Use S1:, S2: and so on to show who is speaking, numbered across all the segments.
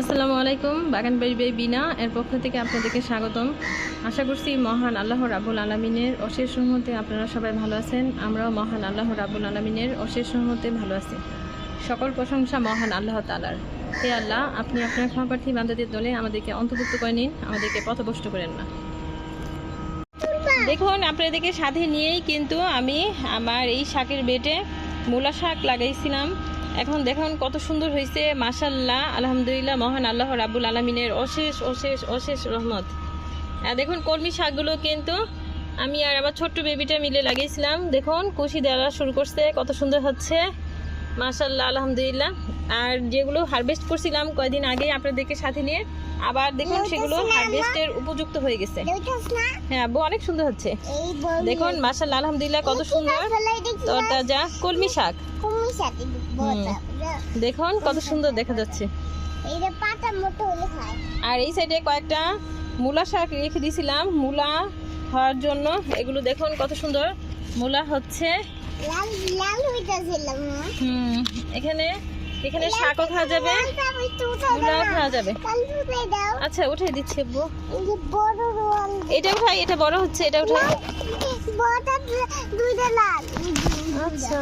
S1: আসসালামু আলাইকুম, বাগান বাড়ি বাই বিনা এর পক্ষ থেকে আপনাদেরকে স্বাগতম। আশা করছি মহান আল্লাহ রাবুল আলমিনের অশেষ সহমতে আপনারা সবাই ভালো আছেন। আমরাও মহান আল্লাহ রাবুল আলমিনের অশেষ সহমতে ভালো আছি। সকল প্রশংসা মহান আল্লাহ তালার হে আল্লাহ, আপনি আপনার ক্ষমাপ্রার্থী বান্ধবদের দলে আমাদেরকে অন্তর্ভুক্ত করে নিন, আমাদেরকে পথভ্রষ্ট করেন না। দেখুন, আপনাদেরকে সাথে নিয়েই কিন্তু আমি আমার এই শাকের বেটে মূলা শাক লাগাইছিলাম। এখন দেখুন কত সুন্দর হয়েছে মাসাল্লাহ আলহামদুলিল্লাহ, মহান আল্লাহ রাবুল আলমিনের অশেষ অশেষ অশেষ রহমত। দেখুন কলমি শাকগুলো কিন্তু আমি আর আমার ছোট্ট বেবিটা মিলে লাগিয়েছিলাম। দেখুন, কুশি দেওয়া শুরু করছে, কত সুন্দর হচ্ছে। মাশাল্লাহ আলহামদুলিল্লাহ। আর যেগুলো হারভেস্ট করছিলাম কয়দিন আগে আপনাদেরকে সাথে নিয়ে আবার দেখুন সেগুলো হারভেস্টের উপযুক্ত হয়ে গেছে। হ্যাঁ আব্বু অনেক সুন্দর হচ্ছে। দেখুন মাশাল্লাহ আলহামদুলিল্লাহ কত সুন্দর। তরতাজা কলমি শাক। দেখুন কত সুন্দর দেখা যাচ্ছে। আর এই সাইডে কয়েকটা মূলা শাক রেখে দিয়েছিলাম মূলা হওয়ার জন্য এগুলো দেখুন কত সুন্দর। মূলা হচ্ছে হুম এখানে এখানে শাকও খাওয়া যাবে। খাওয়া যাবে। আচ্ছা উঠে দিচ্ছি আব্বু। এটা উঠাই এটা বড় হচ্ছে এটা উঠাই আচ্ছা।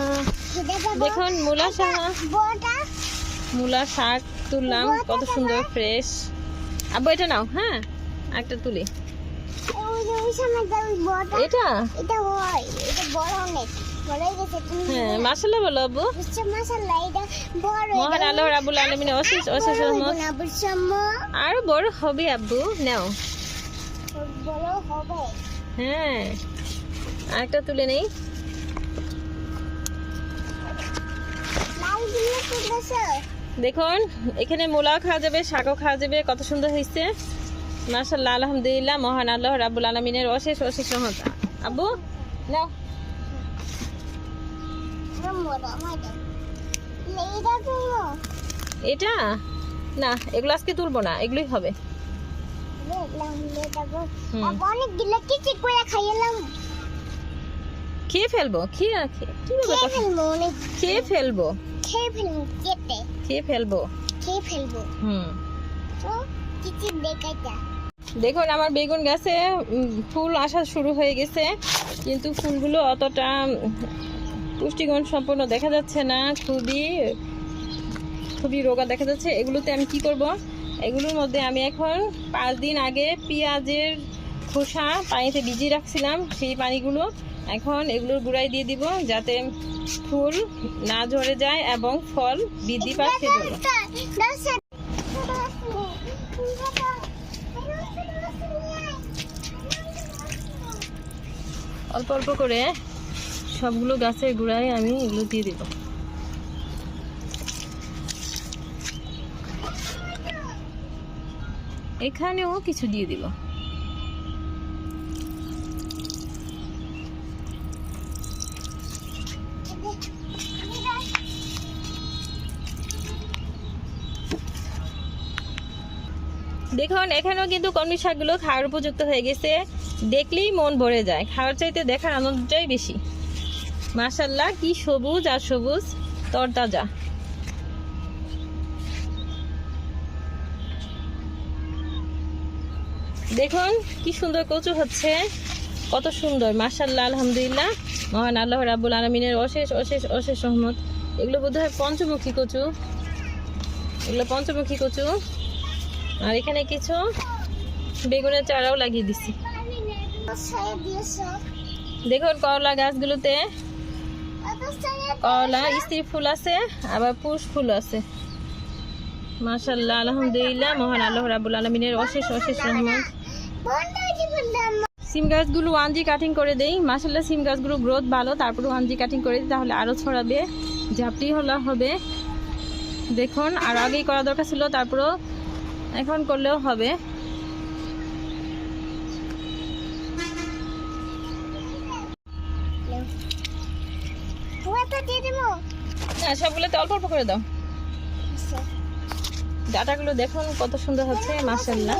S1: দেখুন মূলা শাক। মূলা শাক তুললাম কত সুন্দর ফ্রেশ। আব্বু এটা নাও হ্যাঁ? একটা তুলি। এটা?
S2: এটা এটা বড় অনেক। হয়ে
S1: বলো আব্বু। মহান আল্লাহ রাবুল আলমিন অশেষ অশেষ আরও বড় হবে আব্বু, নাও। হ্যাঁ আরেকটা তুলে নেই। দেখুন, এখানে মূলাও খাওয়া যাবে, শাকও খাওয়া যাবে, কত সুন্দর হয়েছে। মাসাল্লাহ আলহামদুলিল্লাহ, মহান আল্লাহ রাবুল আলমিনের অশেষ অশেষ রহমত। আব্বু, নাও
S2: বড় আমাদের এইটা তুলো
S1: এটা? না এগুলো আজকে তুলবো না এগুলোই হবে। খেয়ে ফেলব খেয়ে?
S2: ফেলব
S1: খেয়ে ফেলব। হুম। দেখুন আমার বেগুন গাছে ফুল আসা শুরু হয়ে গেছে কিন্তু ফুলগুলো অতটা পুষ্টিগুণ সম্পন্ন দেখা যাচ্ছে না, খুবই খুবই রোগা দেখা যাচ্ছে। এগুলোতে আমি কি করব? এগুলোর মধ্যে আমি এখন পাঁচ দিন আগে পেঁয়াজের খোসা পানিতে ভিজিয়ে রাখছিলাম, সেই পানিগুলো এখন এগুলোর গুঁড়াই দিয়ে দিব যাতে ফুল না ঝরে যায় এবং ফল বৃদ্ধি সেজন্য। অল্প অল্প করে সবগুলো গাছের গুঁড়ায় আমি এগুলো দিয়ে দিব। এখানেও কিছু দিয়ে দিব। দেখুন, এখানেও কিন্তু কলমি শাকগুলো খাওয়ার উপযুক্ত হয়ে গেছে। দেখলেই মন ভরে যায়। খাওয়ার চাইতে দেখার আনন্দটাই বেশি। মাশাল্লাহ কি সবুজ আর সবুজ তরতাজা। দেখুন কি সুন্দর কচু হচ্ছে কত সুন্দর মাশাল্লাহ আলহামদুলিল্লাহ। মহান আল্লাহ রাবুল আলমিনের অশেষ অশেষ অশেষ রহমত। এগুলো বোধ হয় পঞ্চমুখী কচু। এগুলো পঞ্চমুখী কচু। আর এখানে কিছু বেগুনের চারাও লাগিয়ে দিছি। দেখুন করলা গাছগুলোতে করলা স্ত্রী ফুল আছে, আবার পুষ ফুল আছে। মাশাল্লাহ আলহামদুলিল্লাহ, মহান আল্লাহ রাবুল আলমিনের অশেষ অশেষ রহমত। সিম গাছগুলো ওয়ান জি কাটিং করে দেই। মাশাল্লাহ সিম গাছগুলো গ্রোথ ভালো, তারপরে ওয়ান জি কাটিং করে দিই, তাহলে আরও ছড়াবে, ঝাপটি হলা হবে। দেখুন, আর আগেই করা দরকার ছিল, তারপরেও এখন করলেও হবে। না সবগুলোতে অল্প অল্প করে দাও। ডাটাগুলো দেখুন কত সুন্দর হচ্ছে মাশাল্লাহ